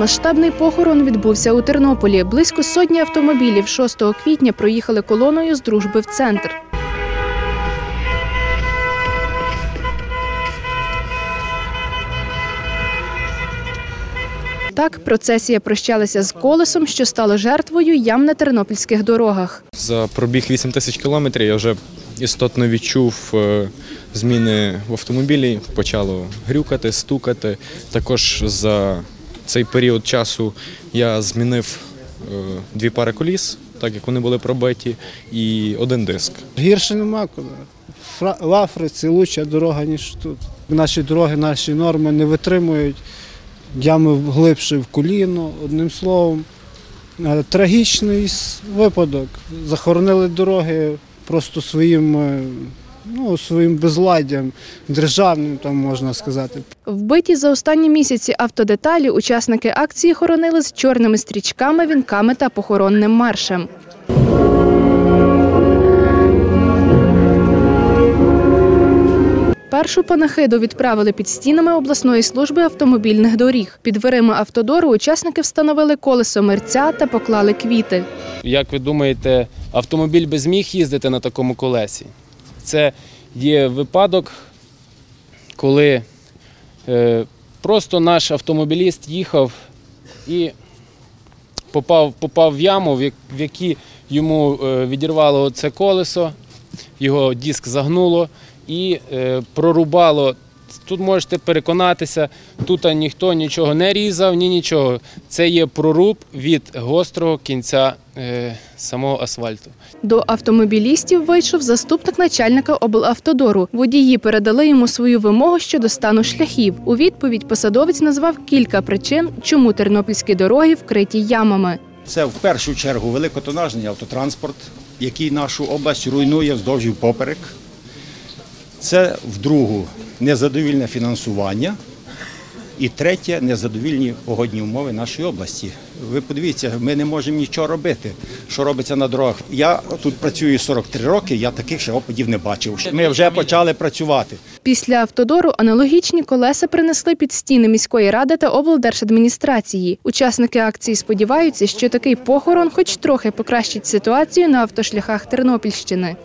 Масштабний похорон відбувся у Тернополі. Близько сотні автомобілів 6 квітня проїхали колоною з дружби в центр. Так, процесія прощалася з колесом, що стало жертвою ям на тернопільських дорогах. За пробіг 8 тисяч кілометрів я вже істотно відчув е, зміни в автомобілі, почало грюкати, стукати. Також за цей період часу я змінив е, дві пари коліс, так як вони були пробиті, і один диск. Гірше нема куди. В Африці лучша дорога, ніж тут. Наші дороги, наші норми не витримують. Ями глибше в коліно, одним словом. Е, Трагічний випадок. Захоронили дороги просто своїм, е, ну, своїм безладдям, державним, там можна сказати. Вбиті за останні місяці автодеталі учасники акції хоронили з чорними стрічками, вінками та похоронним маршем. Першу панахиду відправили під стінами обласної служби автомобільних доріг. Під дверима автодору учасники встановили колесо мерця та поклали квіти. Як ви думаєте, автомобіль би зміг їздити на такому колесі? Це є випадок, коли е, просто наш автомобіліст їхав і попав, попав в яму, в якій йому е, відірвало це колесо, його диск загнуло і е, прорубало. Тут можете переконатися, тут ніхто нічого не різав, ні нічого. Це є проруб від гострого кінця е, самого асфальту. До автомобілістів вийшов заступник начальника облавтодору. Водії передали йому свою вимогу щодо стану шляхів. У відповідь посадовець назвав кілька причин, чому тернопільські дороги вкриті ямами. Це в першу чергу великотонажний автотранспорт, який нашу область руйнує вздовж і впоперек. Це в другу незадовільне фінансування. І третє незадовільні погодні умови нашої області. Ви подивіться, ми не можемо нічого робити, що робиться на дорогах. Я тут працюю 43 роки, я таких ще опадів не бачив. Ми вже почали працювати. Після автодору аналогічні колеса принесли під стіни міської ради та облдержадміністрації. Учасники акції сподіваються, що такий похорон хоч трохи покращить ситуацію на автошляхах Тернопільщини.